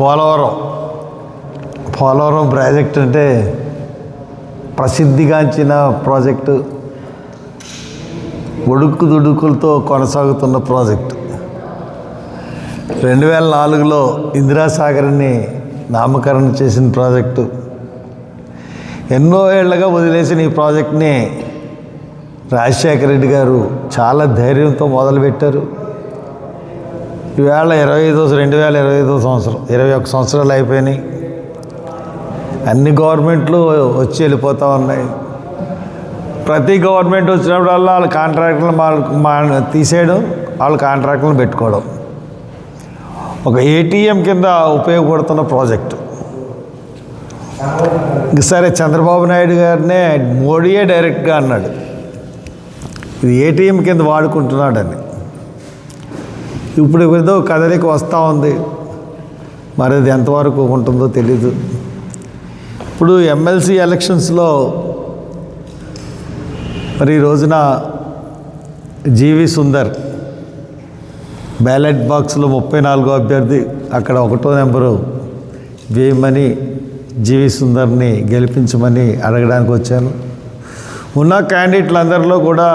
Polavaram. Polavaram project అంటే ప్రసిద్ధిగాంచిన project. ఒడుక్కు దుడుకులతో కొనసాగుతున్న ప్రాజెక్టు. రెండు వేల నాలుగులో ఇందిరాసాగర్ని నామకరణం చేసిన ప్రాజెక్టు. ఎన్నో ఏళ్ళుగా వదిలేసిన ఈ ప్రాజెక్ట్ని రాజశేఖర రెడ్డి గారు చాలా ధైర్యంతో మొదలుపెట్టారు. ఈవేళ ఇరవై ఐదో రెండు వేల ఇరవై ఐదో సంవత్సరం ఇరవై ఒక్క సంవత్సరాలు అయిపోయినాయి. అన్ని గవర్నమెంట్లు వచ్చి వెళ్ళిపోతూ ఉన్నాయి. ప్రతి గవర్నమెంట్ వచ్చినప్పుడల్లా వాళ్ళ కాంట్రాక్టులు మా తీసేయడం వాళ్ళ కాంట్రాక్టులను పెట్టుకోవడం. ఒక ఏటీఎం కింద ఉపయోగపడుతున్న ప్రాజెక్టు. ఇంక సరే చంద్రబాబు నాయుడు గారినే మోడీయే డైరెక్ట్గా అన్నాడు. ఇది ఏటీఎం కింద వాడుకుంటున్నాడని. ఇప్పుడు ఏదో కదలిక వస్తూ ఉంది. మరి అది ఎంతవరకు ఉంటుందో తెలీదు. ఇప్పుడు ఎమ్మెల్సీ ఎలక్షన్స్లో మరి ఈ రోజున జీవి సుందర్ బ్యాలెట్ బాక్స్లో ముప్పై నాలుగో అభ్యర్థి అక్కడ ఒకటో నెంబరు వేయమని జీవి సుందర్ని గెలిపించమని అడగడానికి వచ్చాను. ఉన్న క్యాండిడేట్లందరిలో కూడా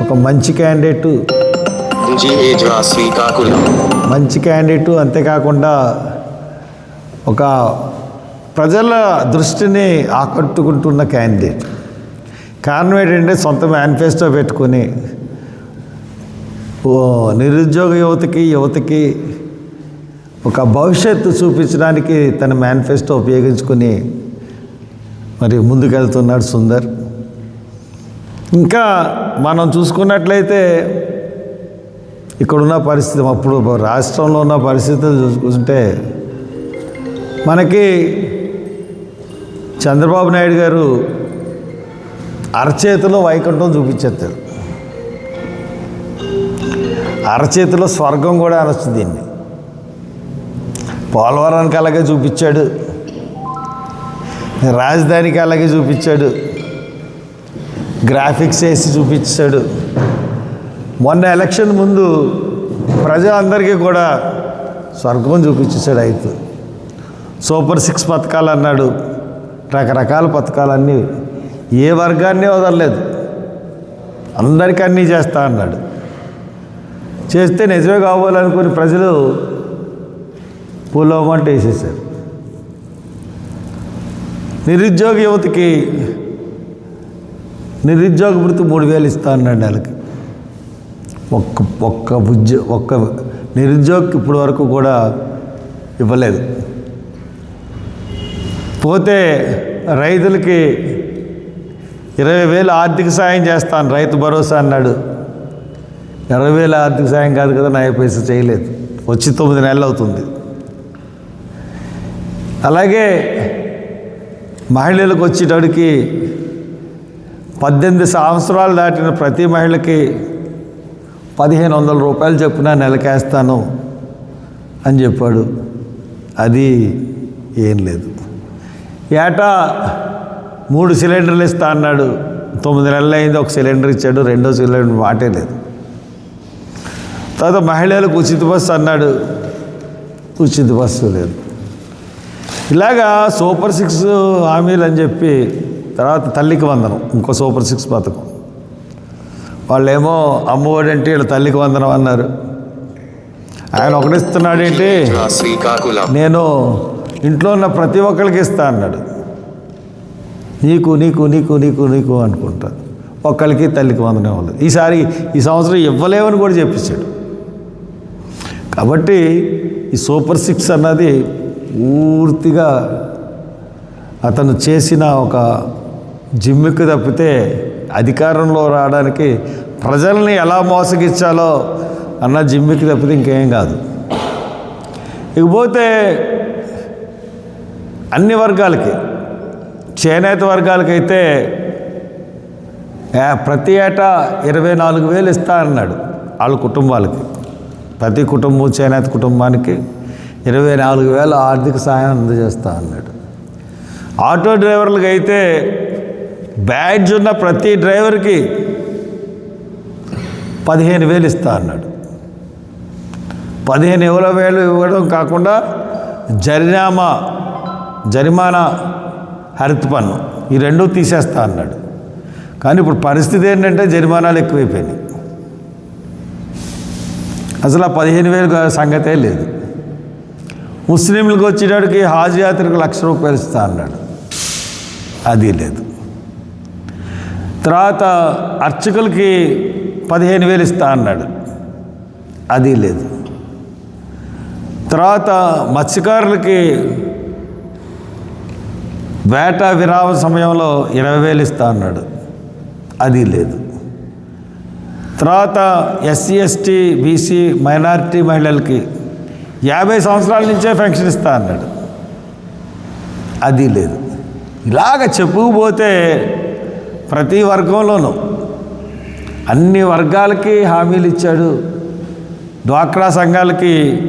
ఒక మంచి క్యాండిడేటు జీఏజ్రా శ్రీకాకుళం. మంచి క్యాండిడేటు అంతేకాకుండా ఒక ప్రజల దృష్టిని ఆకట్టుకుంటున్న క్యాండిడేట్ కారణం ఏంటంటే సొంత మేనిఫెస్టో పెట్టుకుని ఓ నిరుద్యోగ యువతకి యువతకి ఒక భవిష్యత్తు చూపించడానికి తన మేనిఫెస్టో ఉపయోగించుకొని మరి ముందుకెళ్తున్నాడు సుందర్. ఇంకా మనం చూసుకున్నట్లయితే ఇక్కడున్న పరిస్థితి అప్పుడు రాష్ట్రంలో ఉన్న పరిస్థితులు చూసుకుంటే మనకి చంద్రబాబు నాయుడు గారు అరచేతిలో వైకుంఠం చూపించేస్తారు. అరచేతిలో స్వర్గం కూడా అనొచ్చు దీన్ని. పోలవరానికి అలాగే చూపించాడు. రాజధానికి అలాగే చూపించాడు. గ్రాఫిక్స్ వేసి చూపించాడు. మొన్న ఎలక్షన్ ముందు ప్రజలందరికీ కూడా స్వర్గం చూపించేశాడు అయితే సూపర్ సిక్స్ పథకాలు అన్నాడు. రకరకాల పథకాలన్నీ ఏ వర్గాన్ని వదలలేదు. అందరికీ అన్నీ చేస్తా అన్నాడు. చేస్తే నిజమే కావాలనుకుని ప్రజలు పూలవమంట వేసేసారు నిరుద్యోగ యువతకి నిరుద్యోగ వృత్తి మూడు వేలు ఇస్తా అన్నాడు నెలకి. ఒక్క ఒక్క ఉద్యో ఒక్క నిరుద్యోగకి ఇప్పటి వరకు కూడా ఇవ్వలేదు. పోతే రైతులకి ఇరవై వేలు ఆర్థిక సాయం చేస్తాను రైతు భరోసా అన్నాడు. ఇరవై వేల ఆర్థిక సాయం కాదు కదా నా పైసలు చేయలేదు. వచ్చి తొమ్మిది నెలలు అవుతుంది. అలాగే మహిళలకు వచ్చేటడికి పద్దెనిమిది సంవత్సరాలు దాటిన ప్రతి మహిళకి పదిహేను వందల రూపాయలు చొప్పున నెలకేస్తాను అని చెప్పాడు. అది ఏం లేదు. ఏటా మూడు సిలిండర్లు ఇస్తా అన్నాడు. తొమ్మిది నెలలు అయింది ఒక సిలిండర్ ఇచ్చాడు రెండో సిలిండర్ మాటే లేదు. తర్వాత మహిళలకు ఉచిత బస్సు అన్నాడు. ఉచిత బస్సు లేదు. ఇలాగా సూపర్ సిక్స్ హామీలు అని చెప్పి తర్వాత తల్లికి వందనం ఇంకో సూపర్ సిక్స్ పథకం వాళ్ళేమో అమ్మఒడి అంటే వీళ్ళ తల్లికి వందనం అన్నారు. ఆయన ఒకటిస్తున్నాడేంటి శ్రీకాకుళం నేను ఇంట్లో ఉన్న ప్రతి ఒక్కరికి ఇస్తా అన్నాడు. నీకు నీకు నీకు నీకు నీకు అనుకుంటా. ఒక్కరికి తల్లికి వందనే ఇవ్వలేదు. ఈసారి ఈ సంవత్సరం ఇవ్వలేమని కూడా చెప్పించాడు కాబట్టి ఈ సూపర్ సిక్స్ అన్నది పూర్తిగా అతను చేసిన ఒక జిమ్మికి తప్పితే అధికారంలో రావడానికి ప్రజల్ని ఎలా మోసగించాలో అన్న జిమ్మికి తప్పితే ఇంకేం కాదు. ఇకపోతే అన్ని వర్గాలకి చేనేత వర్గాలకైతే ప్రతి ఏటా ఇరవై నాలుగు వేలు ఇస్తా అన్నాడు వాళ్ళ కుటుంబాలకి. ప్రతి కుటుంబం చేనేత కుటుంబానికి ఇరవై నాలుగు వేల ఆర్థిక సహాయం అందజేస్తా అన్నాడు. ఆటో డ్రైవర్లకు అయితే బ్యాడ్జ్ ఉన్న ప్రతి డ్రైవర్కి పదిహేను వేలు ఇస్తా అన్నాడు. పదిహేను ఎవరో వేలు ఇవ్వడం కాకుండా జరినామా జరిమానా హరిత పన్ను ఈ రెండూ తీసేస్తా అన్నాడు. కానీ ఇప్పుడు పరిస్థితి ఏంటంటే జరిమానాలు ఎక్కువైపోయినాయి. అసలు ఆ పదిహేను వేలు సంగతే లేదు. ముస్లింలకు వచ్చేటాడికి హాజ్ యాత్రకు లక్ష రూపాయలు ఇస్తా అన్నాడు. అది లేదు. తర్వాత అర్చకులకి పదిహేను వేలు ఇస్తా అన్నాడు. అది లేదు. తర్వాత మత్స్యకారులకి వేట విరామ సమయంలో ఇరవై వేలు ఇస్తా అన్నాడు. అది లేదు. తర్వాత ఎస్సీ ఎస్టీ బీసీ మైనారిటీ మహిళలకి యాభై సంవత్సరాల నుంచే పెన్షన్ ఇస్తా అన్నాడు. అది లేదు. ఇలాగ చెప్పుకుపోతే ప్రతి వర్గంలోనూ అన్ని వర్గాలకి హామీలు ఇచ్చాడు. డ్వాక్రా సంఘాలకి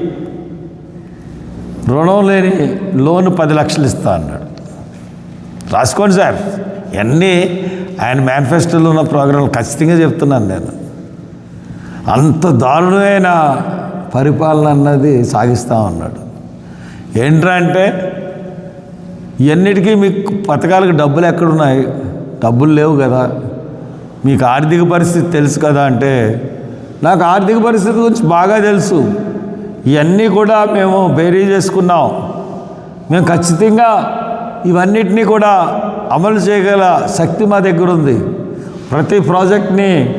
రుణం లేని లోన్ పది లక్షలు ఇస్తా అన్నాడు. రాసుకోండి సార్. ఇవన్నీ ఆయన మేనిఫెస్టోలో ఉన్న ప్రోగ్రాంలు ఖచ్చితంగా చెప్తున్నాను నేను. అంత దారుణమైన పరిపాలన అన్నది సాగిస్తూ ఉన్నాడు. ఏంట్రా అంటే ఇవన్నిటికీ మీకు పథకాలకు డబ్బులు ఎక్కడున్నాయి? డబ్బులు లేవు కదా. మీకు ఆర్థిక పరిస్థితి తెలుసు కదా అంటే నాకు ఆర్థిక పరిస్థితి గురించి బాగా తెలుసు. ఇవన్నీ కూడా మేము బేరీ చేసుకున్నాం. మేము ఖచ్చితంగా ఇవన్నిటినీ కూడా అమలు చేయగల శక్తి మా దగ్గర ఉంది. ప్రతి ప్రాజెక్ట్ని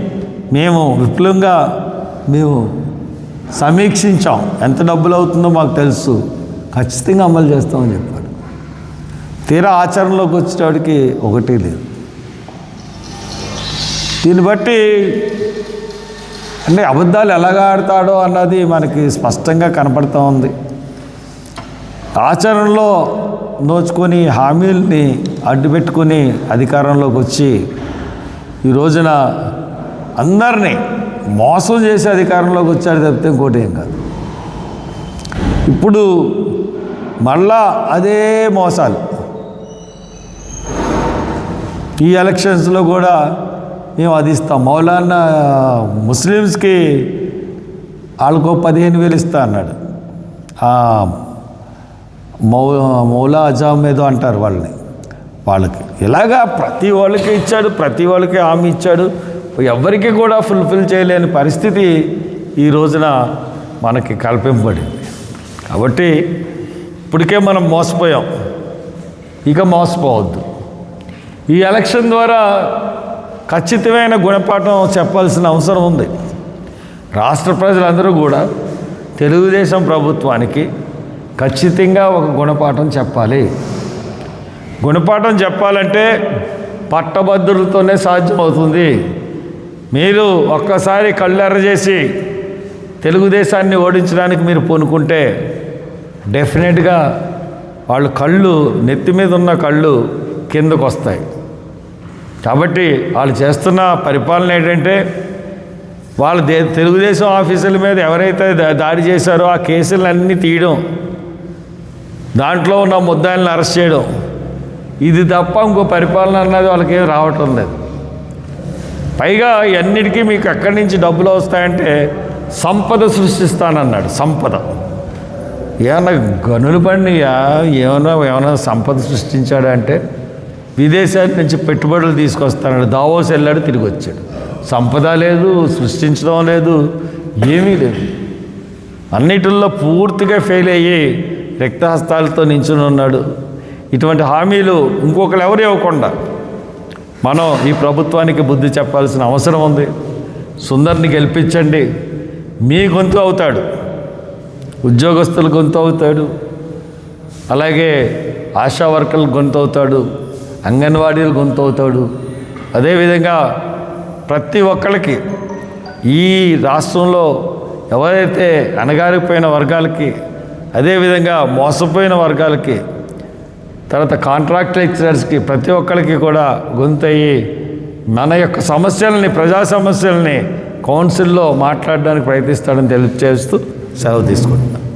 మేము విపులంగా మేము సమీక్షించాం. ఎంత డబ్బులు అవుతుందో మాకు తెలుసు. ఖచ్చితంగా అమలు చేస్తామని చెప్పాడు. తీరా ఆచరణలోకి వచ్చేటప్పటికి ఒకటి లేదు. దీన్ని బట్టి అంటే అబద్ధాలు ఎలాగ ఆడతాడో అన్నది మనకి స్పష్టంగా కనపడుతూ ఉంది. ఆచరణలో నోచుకొని హామీల్ని అడ్డుపెట్టుకొని అధికారంలోకి వచ్చి ఈ రోజున అందరినీ మోసం చేసి అధికారంలోకి వచ్చాడు తప్పితే ఇంకోటి ఏం కాదు. ఇప్పుడు మళ్ళా అదే మోసాలు. ఈ ఎలక్షన్స్లో కూడా మేము అది ఇస్తాం. మౌలానా ముస్లిమ్స్కి వాళ్ళకు పదిహేను వేలు ఇస్తా అన్నాడు. మౌ మౌలా అజామ్ ఏదో అంటారు వాళ్ళని. వాళ్ళకి ఇలాగా ప్రతి వాళ్ళకి ఇచ్చాడు ప్రతి వాళ్ళకి హామీ ఇచ్చాడు. ఎవరికి కూడా ఫుల్ఫిల్ చేయలేని పరిస్థితి ఈ రోజున మనకి కల్పింపబడింది. కాబట్టి ఇప్పటికే మనం మోసపోయాం. ఇక మోసపోవద్దు. ఈ ఎలక్షన్ ద్వారా ఖచ్చితమైన గుణపాఠం చెప్పాల్సిన అవసరం ఉంది. రాష్ట్ర ప్రజలందరూ కూడా తెలుగుదేశం ప్రభుత్వానికి ఖచ్చితంగా ఒక గుణపాఠం చెప్పాలి. గుణపాఠం చెప్పాలంటే పట్టభద్రులతోనే సాధ్యమవుతుంది. మీరు ఒక్కసారి కళ్ళెర్ర చేసి తెలుగుదేశాన్ని ఓడించడానికి మీరు పూనుకుంటే డెఫినెట్గా వాళ్ళు కళ్ళు నెత్తి మీద ఉన్న కళ్ళు కిందకు వస్తాయి కాబట్టి వాళ్ళు చేస్తున్న పరిపాలన ఏంటంటే వాళ్ళ దే తెలుగుదేశం ఆఫీసుల మీద ఎవరైతే దాడి చేశారో ఆ కేసులన్నీ తీయడం దాంట్లో ఉన్న ముద్దాయిలను అరెస్ట్ చేయడం ఇది తప్ప ఇంకో పరిపాలన అన్నది వాళ్ళకి ఏం రావటం లేదు. పైగా ఇవన్నిటికీ మీకు ఎక్కడి నుంచి డబ్బులు వస్తాయంటే సంపద సృష్టిస్తానన్నాడు సంపద. ఏమన్నా గనులు పండియా ఏమన్నా ఏమైనా సంపద సృష్టించాడంటే విదేశాల నుంచి పెట్టుబడులు తీసుకొస్తాడు దావోస్ వెళ్ళాడు తిరిగి వచ్చాడు. సంపద లేదు సృష్టించడం లేదు ఏమీ లేదు. అన్నిటిల్లో పూర్తిగా ఫెయిల్ అయ్యి రక్తహస్తాలతో నించుని ఉన్నాడు. ఇటువంటి హామీలు ఇంకొకరు ఎవరు ఇవ్వకుండా మనం ఈ ప్రభుత్వానికి బుద్ధి చెప్పాల్సిన అవసరం ఉంది. సుందర్ని గెలిపించండి. మీ గొంతు అవుతాడు. ఉద్యోగస్తుల గొంతు అవుతాడు. అలాగే ఆశా వర్కర్లు గొంతు అవుతాడు. అంగన్వాడీలు గొంతవుతాడు అదేవిధంగా ప్రతి ఒక్కరికి ఈ రాష్ట్రంలో ఎవరైతే అణగారిపోయిన వర్గాలకి అదేవిధంగా మోసపోయిన వర్గాలకి తర్వాత కాంట్రాక్ట్ లెక్చరర్స్కి ప్రతి ఒక్కరికి కూడా గొంతయ్యి మన యొక్క సమస్యలని ప్రజా సమస్యల్ని కౌన్సిల్లో మాట్లాడడానికి ప్రయత్నిస్తాడని తెలియజేస్తూ సెలవు తీసుకుంటున్నాను.